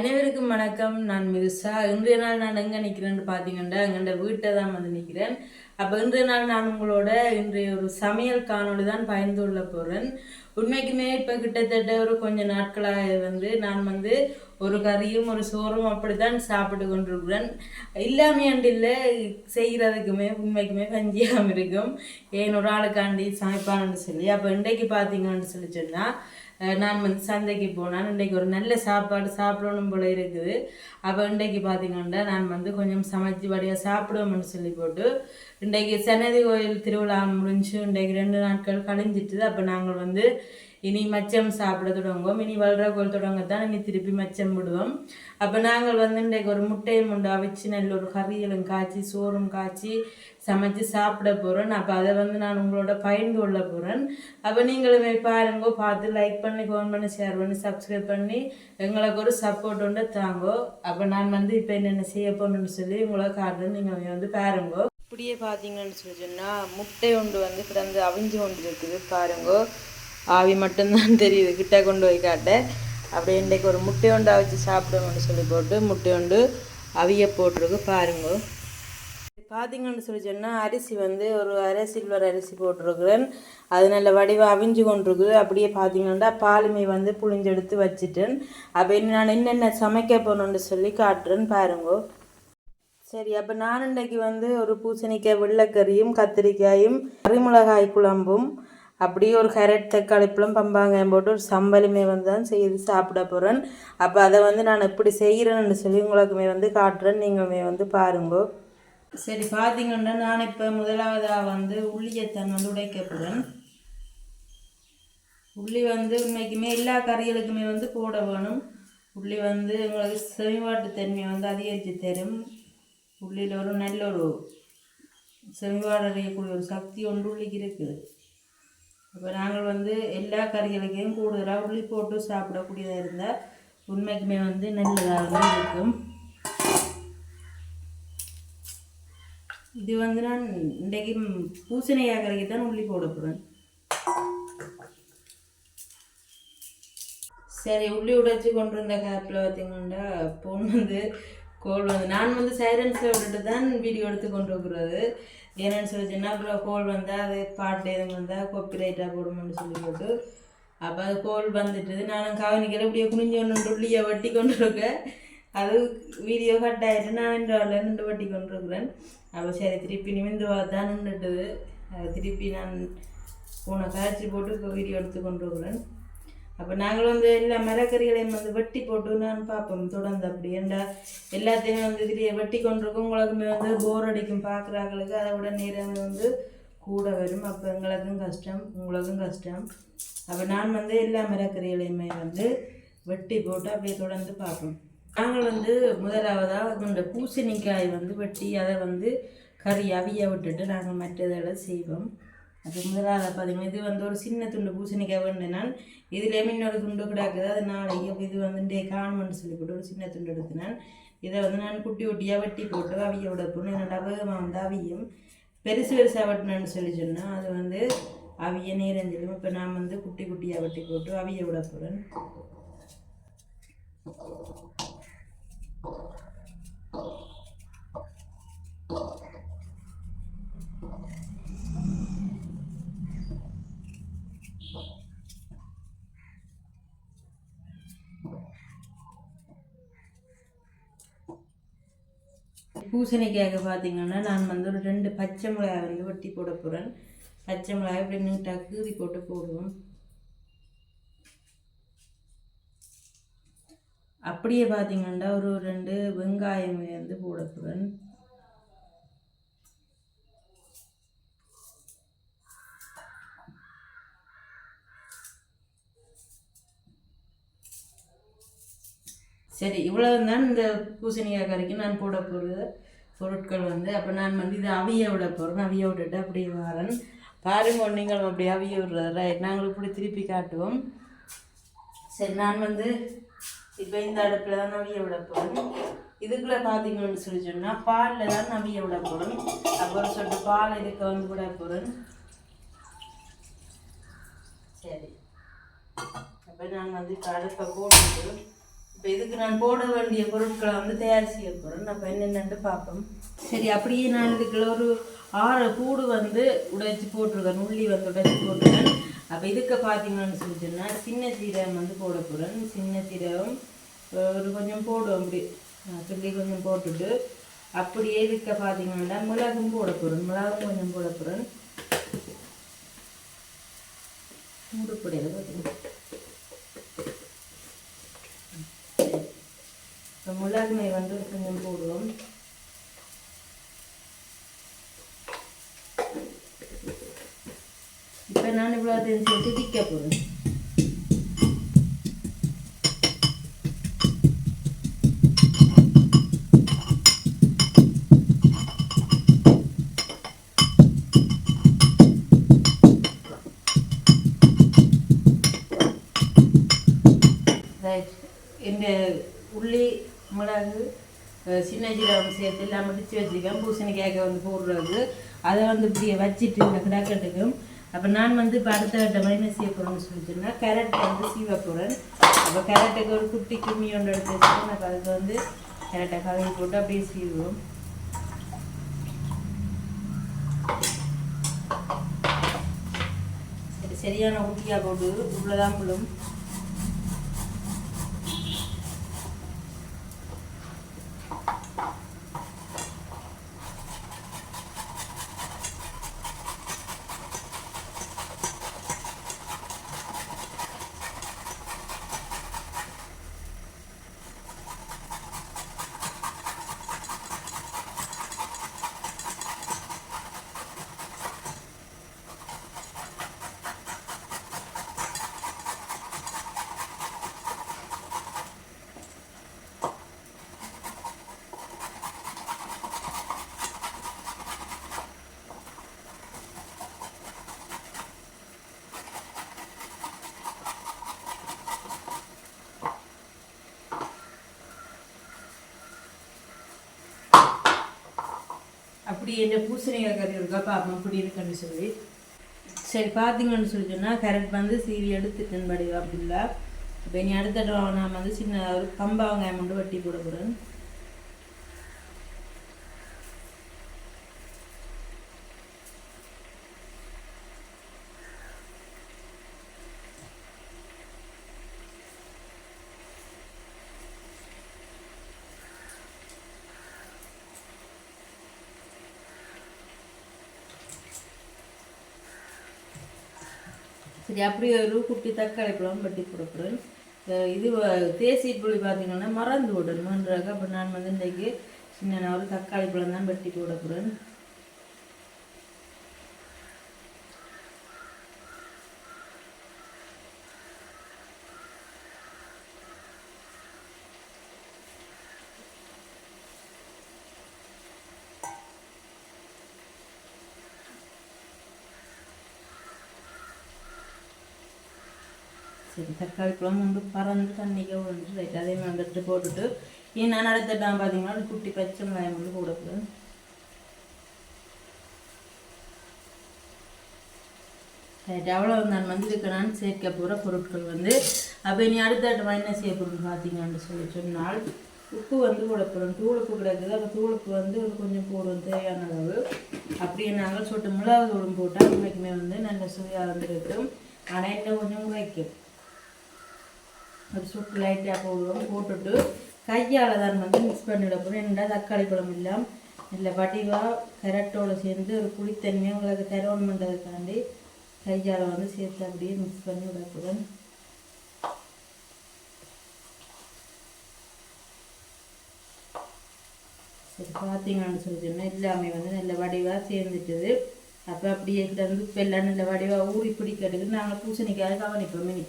அனைவருக்கும் வணக்கம். நான் மிருசா இன்றைய நாள் நான் எங்கே நிற்கிறேன்னு பார்த்தீங்கன்னா எங்கள்ட வீட்டை தான் வந்து நிற்கிறேன் அப்போ இன்றைய நாள் நான் உங்களோட இன்றைய ஒரு சமையல் காணொலி தான் பயந்து கொள்ள போகிறேன் உண்மைக்குமே இப்போ கிட்டத்தட்ட ஒரு கொஞ்ச நாட்களாக வந்து நான் வந்து ஒரு கறியும் ஒரு சோறும் அப்படித்தான் சாப்பிட்டு கொண்டிருக்கிறேன். இல்லாமே இல்லை செய்கிறதுக்குமே உண்மைக்குமே பஞ்சியாகவும் இருக்கும். ஏன் ஒரு ஆளுக்காண்டி சமைப்பான்னு சொல்லி. அப்போ இன்றைக்கு பார்த்தீங்கன்னு சொல்லி சொன்னால் நான் வந்து சந்தைக்கு போனால் இன்றைக்கு ஒரு நல்ல சாப்பாடு சாப்பிடணும் போல இருக்குது. அப்போ இன்றைக்கு பார்த்தீங்கன்னா நான் வந்து கொஞ்சம் சமைச்சு படியாக சாப்பிடுவோம்னு சொல்லி போட்டு இன்றைக்கு சன்னதி கோயில் திருவிழா முடிஞ்சு இன்றைக்கு ரெண்டு நாட்கள் கழிஞ்சிட்டு அப்போ நாங்கள் வந்து இனி மச்சம் சாப்பிட தொடங்குவோம். இனி வளர கோல் தொடங்க தான் இனி திருப்பி மச்சம் விடுவோம். அப்போ நாங்கள் வந்து இன்றைக்கு ஒரு முட்டையை உண்டு அவிச்சு நல்ல ஒரு கறிகளும் காய்ச்சி சோறும் காய்ச்சி சமைச்சு சாப்பிட போகிறேன் அப்போ அதை வந்து நான் உங்களோட பயந்து கொள்ள போகிறேன் அப்போ நீங்களுமே பாருங்க பார்த்து லைக் பண்ணி கமெண்ட் பண்ணி ஷேர் பண்ணி சப்ஸ்கிரைப் பண்ணி எங்களுக்கு ஒரு சப்போர்ட் உண்டு தாங்கோ. அப்போ நான் வந்து இப்போ என்னென்ன செய்ய போகணும்னு சொல்லி உங்களை காட்டுறேன் நீங்கள் வந்து பாருங்கோ. இப்படியே பார்த்தீங்கன்னு சொல்லி சொன்னால் முட்டை ஒன்று வந்து கிடந்து அவிஞ்சு கொண்டு இருக்குது பாருங்கோ. ஆவி மட்டும்தான் தெரியுது. கிட்ட கொண்டு போய் காட்ட. அப்படியே இன்றைக்கு ஒரு முட்டை ஒன்று அவிச்சு சாப்பிடுவோம்னு சொல்லி போட்டு முட்டை உண்டு அவிய போட்டிருக்கு. பாருங்கோ. பார்த்தீங்கன்னு சொல்லி சொன்னால் அரிசி வந்து ஒரு அரை சில்வர் அரிசி போட்டிருக்கிறேன். அது நல்ல வடிவாக அவிஞ்சு கொண்டிருக்குது. அப்படியே பார்த்தீங்கன்னா பாலுமை வந்து புளிஞ்செடுத்து வச்சுட்டேன். அப்போ நான் என்னென்ன சமைக்க போகணுன்னு சொல்லி காட்டுறேன். பாருங்கோ. சரி அப்போ நான் இன்றைக்கு வந்து ஒரு பூசணிக்காய் வெள்ளைக்கறியும் கத்திரிக்காயும் கறிமிளகாய் குழம்பும் அப்படியே ஒரு கேரட் தக்காளி பழம் பம்பாங்காயம் போட்டு ஒரு சம்பலுமே வந்து தான் செய்து சாப்பிட போகிறேன் அப்போ அதை வந்து நான் எப்படி செய்கிறேன்னு சொல்லி உங்களுக்குமே வந்து காட்டுறேன். நீங்களுமே வந்து பாருங்கோ. சரி பார்த்தீங்கன்னா நான் இப்போ முதலாவதாக வந்து உள்ளியத்தன் வந்து உடைக்க போகிறேன் உள்ளி வந்து உண்மைக்குமே எல்லா கறிகளுக்குமே வந்து போட வேணும். உள்ளி வந்து உங்களுக்கு செவிவாட்டு தன்மையை வந்து அதிகரித்து தரும். உள்ளியில் ஒரு நல்ல ஒரு செவிவாடு ஒரு சக்தி ஒன்று உள்ளிக்கு இருக்குது. அப்போ நாங்கள் வந்து எல்லா கறிகளுக்கையும் கூடுதலாக உள்ளி போட்டு சாப்பிடக்கூடியதாக இருந்தால் உண்மைக்குமே வந்து நல்லதாக இருக்கும். இது வந்து நான் இன்றைக்கு பூசணி கறிக்கு தான் உள்ளி போட போகிறேன் சரி உள்ளி உடைச்சி கொண்டு இருந்த கேப்பில் பார்த்தீங்கன்னா பொண்ணு வந்து கோல் வந்து. நான் வந்து சைலன்ஸில் விட்டுட்டு தான் வீடியோ எடுத்து கொண்டு இருக்கிறது. ஏன்னு சொல்லிச்சுன்னா அப்புறம் கோல் வந்தால் அது பாட்டு எதுவும் வந்தால் காப்பி ரைட்டாக போடுமென்னு சொல்லி போட்டு அப்போ அது கோல் வந்துட்டு நானும் கவனிக்கல. இப்படியே குனிஞ்சு ஒன்று உள்ளியை வட்டி கொண்டு இருக்கேன் அது வீடியோ கட் ஆகிட்டு நான் ரெண்டு வரல நின்று வட்டி கொண்டு இருக்கிறேன் அப்போ சரி திருப்பி நிமிந்து தான் நின்றுட்டுது அது திருப்பி நான் போன காய்ச்சி போட்டு இப்போ வீடியோ எடுத்து கொண்டு இருக்கிறேன் அப்போ நாங்கள் வந்து எல்லா மரக்கறிகளையும் வந்து வெட்டி போட்டு நான் பார்ப்போம் தொடர்ந்து அப்படி. ஏண்டா எல்லாத்தையும் வந்து இதுலேயே வெட்டி கொண்டிருக்கோம். உங்களுக்குமே வந்து போர் அடிக்கும் பார்க்குறாங்களுக்கு அதை விட நேரம் வந்து கூட வரும். அப்போ எங்களுக்கும் கஷ்டம் உங்களுக்கும் கஷ்டம். அப்போ நான் வந்து எல்லா மரக்கறிகளையுமே வந்து வெட்டி போட்டு அப்படியே தொடர்ந்து பார்ப்போம் நாங்கள் வந்து முதலாவதாக இந்த பூசணிக்காய் வந்து வெட்டி அதை வந்து கறி அவிய விட்டுட்டு நாங்கள் மற்றதெல்லாம் செய்வோம். அது முதலாவது பார்த்தீங்கன்னா இது வந்து ஒரு சின்ன துண்டு பூசணிக்காய் வேணும் நான் இதில் இன்னொரு துண்டு கிடாக்குது அது நாளைக்கு அப்போ இது வந்து காணும்னு சொல்லி போட்டு ஒரு சின்ன துண்டு எடுத்தினேன் இதை வந்து நான் குட்டி குட்டியாக வெட்டி போட்டு அவிய விட போகணும் என்னோட அபகமாக வந்து அவியும். பெருசு பெருசாக வெட்டினேன்னு சொல்லி சொன்னால் அது வந்து அவிய நேரஞ்சிடும் இப்போ நான் வந்து குட்டி குட்டியாக வெட்டி போட்டு அவிய விட போகிறேன் பூசணிக்காய்க்கு பார்த்தீங்கன்னா நான் வந்து ஒரு ரெண்டு பச்சை மிளகாய் வந்து வெட்டி போட போகிறேன் பச்சை மிளகாய் இப்படி நீட்டாக கீறி போட்டு போடுவோம். அப்படியே பார்த்தீங்கன்னா ஒரு ரெண்டு வெங்காயம் வந்து போட போகிறேன் சரி இவ்வளவு தான் இந்த பூசணிக்காய் கறிக்கு நான் போட போகிற பொருட்கள் வந்து அப்போ நான் வந்து இதை அவிய விட போகிறேன் அவிய விட்டுட்டு அப்படியே வரேன். பாருங்க நீங்கள் அப்படி அவிய விடுறது? ரைட் நாங்கள் இப்படி திருப்பி காட்டுவோம். சரி நான் வந்து இப்போ இந்த அடுப்பில் தான் அவிய விட போகிறேன் இதுக்குள்ளே பார்த்தீங்கன்னு சொல்லி சொன்னால் பாலில் தான் அவிய விட போகிறேன் அப்புறம் சொல்லிட்டு பால் இதுக்கு வந்து விட போகிறேன் சரி. அப்போ நான் வந்து இப்போ அடுப்பை போட்டுட்டு இப்போ இதுக்கு நான் போட வேண்டிய பொருட்களை வந்து தயார் செய்ய போகிறேன் அப்போ என்னென்னு பார்ப்போம். சரி அப்படியே நான் இதுக்குள்ள ஒரு ஆறு கூடு வந்து உடைச்சி போட்டிருக்கேன். உள்ளி வந்து உடைச்சி போட்டிருக்கேன். அப்போ இதுக்கு பார்த்தீங்கன்னு சொல்லி சொன்னால் சின்ன சீரகம் வந்து போட போகிறேன் சின்ன சீரகம் ஒரு கொஞ்சம் போடுவோம் அப்படி. சொல்லி கொஞ்சம் போட்டுட்டு அப்படியே இதுக்க பார்த்தீங்கன்னா மிளகும் போட போகிறேன் மிளகும் கொஞ்சம் போட போகிறேன் மூடுப்படையில் பார்த்தீங்கன்னா இப்போ மிளகுமை வந்து கொஞ்சம் போடுவோம். இப்போ நான் இவ்வளோ சேர்த்து திக்க போகிறேன் மிளகு சின்ன ஜீரகம் சேர்த்து எல்லாம் முடிச்சு வச்சுருக்கேன். பூசணிக்காய்க்க வந்து போடுறது. அதை வந்து இப்படியே வச்சுட்டு இந்த கிடக்கட்டுக்கும். அப்போ நான் வந்து இப்போ அடுத்த கட்ட என்ன செய்ய போகிறேன்னு சொல்லிட்டுன்னா கேரட் வந்து சீவ போகிறேன் அப்போ கேரட்டுக்கு ஒரு குட்டி கும்மி ஒன்று எடுத்து வச்சுருக்கேன். நான் அதுக்கு வந்து கேரட்டை கழுவி போட்டு அப்படியே சீவுவோம். சரி சரியான ஊட்டியாக போட்டு உள்ளதான் புள்ளும். அப்படி என்ன பூசணிக்காய் கறி இருக்கா பார்ப்போம் அப்படி இருக்குன்னு சொல்லி. சரி பார்த்தீங்கன்னு சொல்லி சொன்னால் கரெக்ட் வந்து சீவி எடுத்துட்டேன் படி அப்படிங்களா? இப்போ இனி அடுத்த நான் வந்து சின்ன ஒரு கம்பா வெங்காயம் மட்டும் வெட்டி போட போகிறேன் சரி அப்படியே ஒரு குட்டி தக்காளி பழம் வெட்டி கொடுக்குறேன் இது தேசிய தேசி புளி பார்த்தீங்கன்னா மறந்து விடணுன்றாங்க அப்போ நான் வந்து இன்றைக்கு சின்ன நான் ஒரு தக்காளி பழம் தான் வெட்டி கொடுக்குறேன் சரி தக்காளி பழம் வந்து பறந்து தண்ணிக்க விழுந்து ரைட் அதே மாதிரி எடுத்து போட்டுட்டு ஏன் நான் பார்த்தீங்கன்னா ஒரு குட்டி பச்சை மிளகாயம் வந்து போடக்கூடாது ரைட் அவ்வளோ நான் வந்து இதுக்கு நான் சேர்க்க போகிற பொருட்கள் வந்து அப்போ இனி அடுத்த என்ன செய்ய போகிறோம்னு பார்த்தீங்கன்னு சொல்லி சொன்னால் உப்பு வந்து போட போகிறோம் தூளுப்பு கிடக்குது அப்போ தூளுப்பு வந்து கொஞ்சம் போடுவோம் தேவையான அளவு அப்படியே நாங்கள் சொட்டு மிளகாய் தூளும் போட்டால் உண்மைக்குமே வந்து நல்ல சுவையாக வந்துருக்கும் ஆனால் இன்னும் கொஞ்சம் உழைக்கும் ஒரு சுட்டு லைட்டாக போடுவோம் போட்டுட்டு கையால் தான் வந்து மிக்ஸ் பண்ணிவிட போகிறோம் என்னடா தக்காளி பழம் இல்லாமல் இல்லை வடிவாக கரட்டோட சேர்ந்து ஒரு புளித்தன்மையாக உங்களுக்கு தரணுன்றதுக்காண்டி கையால் வந்து சேர்த்து அப்படியே மிக்ஸ் பண்ணி விட போகிறேன் சரி பார்த்தீங்கன்னு சொல்லி சொன்னால் எல்லாமே வந்து நல்ல வடிவாக சேர்ந்துட்டுது. அப்போ அப்படியே கிட்ட வந்து இப்போ எல்லாம் நல்ல வடிவாக ஊறி பிடிக்கிறதுக்கு நாங்கள் பூசணிக்காக கவனிப்போம் மினி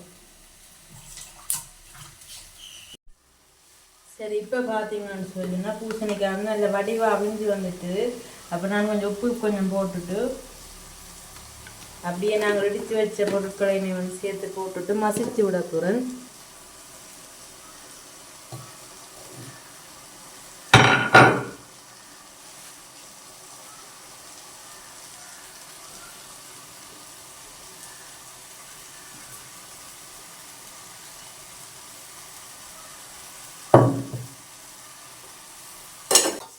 சரி இப்போ பார்த்தீங்கன்னு சொல்லினா பூசணிக்காய் வந்து நல்ல வடிவாக அவிஞ்சு வந்துட்டு அப்போ நான் கொஞ்சம் உப்பு கொஞ்சம் போட்டுட்டு அப்படியே நாங்கள் இடித்து வச்ச பொருட்களையுமே வந்து சேர்த்து போட்டுட்டு மசிச்சு விட போகிறேன்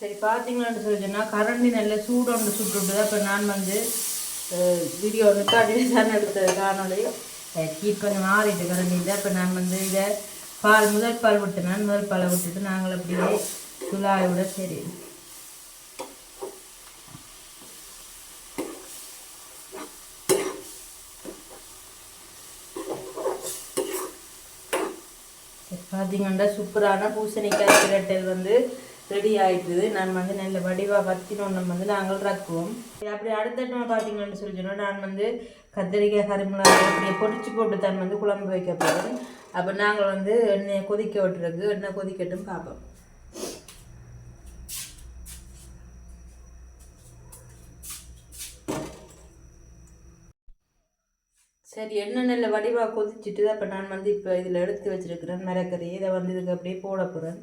சரி பார்த்தீங்களான்னு சொல்லி சொன்னால் கரண்டி நல்ல சூடொண்டு சுட்டுட்டு இப்போ நான் வந்து வீடியோ நிப்பாட்டி தான் எடுத்தது காணொலி ஹீட் கொஞ்சம் மாறிட்டு கரண்டி தான் இப்போ நான் வந்து இதை பால் முதல் பால் விட்டு நான் முதல் பாலை விட்டுட்டு நாங்கள் அப்படியே விட சரி. பார்த்தீங்கன்னா சூப்பரான பூசணிக்காய் பிரட்டல் வந்து ரெடி ஆயிட்டுது. நான் வந்து நல்ல வடிவாக வத்தினோன்னு வந்து நாங்கள் ரக்குவோம். அப்படி அடுத்த நம்ம பார்த்தீங்கன்னு சொல்லி சொன்னால் நான் வந்து கத்திரிக்காய் கருமிளகாய் அப்படியே பொடிச்சு போட்டு தான் வந்து குழம்பு வைக்க போகிறேன் அப்போ நாங்கள் வந்து எண்ணெயை கொதிக்க விட்டுருக்கு எண்ணெய் கொதிக்கட்டும் பார்ப்போம் சரி எண்ணெய் நல்ல வடிவாக கொதிச்சுட்டு அப்போ நான் வந்து இப்போ இதில் எடுத்து வச்சிருக்கிறேன் மரக்கறி. இதை வந்து இதுக்கு அப்படியே போட போகிறேன்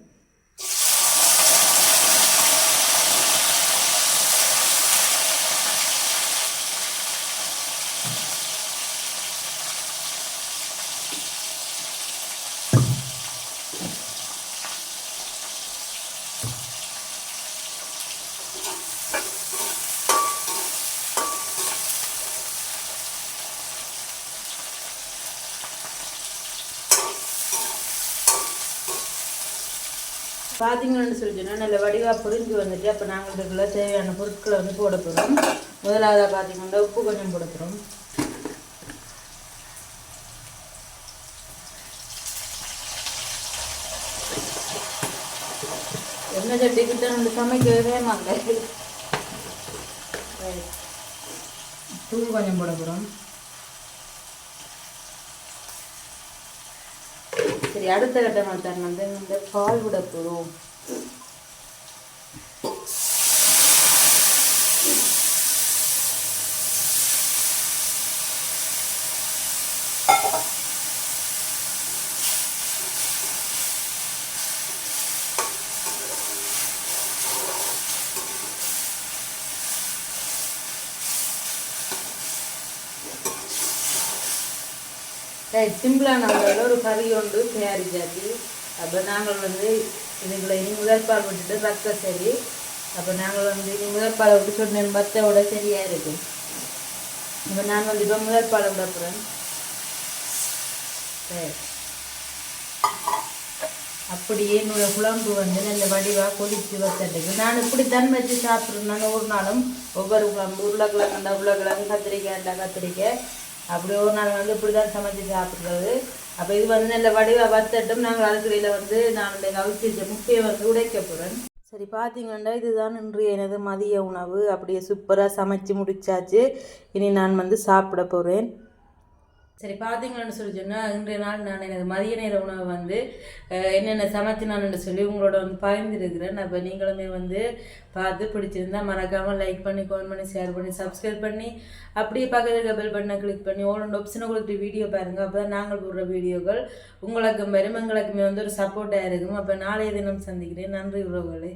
பார்த்தீங்கன்னு சொல்லி சொன்னால் நல்ல வடிவாக புரிஞ்சு வந்துட்டு அப்போ நாங்கள் இதுக்குள்ளே தேவையான பொருட்களை வந்து போட போகிறோம் முதலாவதாக பார்த்தீங்கன்னா உப்பு கொஞ்சம் போட போகிறோம் என்ன சட்டிக்கிட்ட நம்ம சமைக்கவே மாட்டேன் தூள் கொஞ்சம் போட போகிறோம் சரி அடுத்த கட்டமாக தான் வந்து இந்த பால் விட போகிறோம் சிம்பிளான நம்மளோட ஒரு கறி ஒன்று தயாரிச்சாச்சு அப்போ நாங்கள் வந்து இதுக்குள்ள இனி முதற்பால் விட்டுட்டு ரத்த சரி அப்போ நாங்கள் வந்து இனி முதற்பாலை விட்டு சொன்னேன் பத்தோட சரியாக இருக்கும். இப்போ நான் வந்து இப்போ முதற்பாலை விட போகிறேன் சரி அப்படியே என்னோட குழம்பு வந்து நல்ல வடிவாக கொதிச்சு வச்சிருக்கு நான் இப்படி தன் வச்சு சாப்பிட்றேன் ஒரு நாளும் ஒவ்வொரு குழம்பு உருளைக்கிழங்குண்டா உருளைக்கிழங்கு கத்திரிக்காய்ண்டா கத்திரிக்காய். அப்படி ஒரு நாள் வந்து இப்படி தான் சமைச்சு சாப்பிட்றது. அப்போ இது வந்து நல்ல வடிவ வத்தட்டும். நாங்கள் அதுக்கடியில் வந்து நான் இந்த அவிச்சு முட்டையை வந்து உடைக்க போகிறேன் சரி பார்த்தீங்கன்னா இதுதான் இன்றைய எனது மதிய உணவு. அப்படியே சூப்பராக சமைச்சு முடிச்சாச்சு. இனி நான் வந்து சாப்பிட போகிறேன் சரி பார்த்தீங்கன்னு சொல்லி சொன்னால் இன்றைய நாள் நான் எனது மதிய நேர உணவு வந்து என்னென்ன சமைச்சினான்னு சொல்லி உங்களோட வந்து பகிர்ந்துருக்கிறேன். அப்போ நீங்களுமே வந்து பார்த்து பிடிச்சிருந்தா மறக்காமல் லைக் பண்ணி கமெண்ட் பண்ணி ஷேர் பண்ணி சப்ஸ்கிரைப் பண்ணி அப்படியே பக்கத்தில் பெல் பட்டனை கிளிக் பண்ணி ஓல் அண்ட் ஆப்ஷனை கொடுத்து வீடியோ பாருங்கள் அப்போ தான் நாங்கள் போடுற வீடியோக்கள் உங்களுக்கும் வரும் எங்களுக்குமே வந்து ஒரு சப்போர்ட்டாக இருக்கும். அப்போ நாளைய தினம் சந்திக்கிறேன். நன்றி உறவுகளே.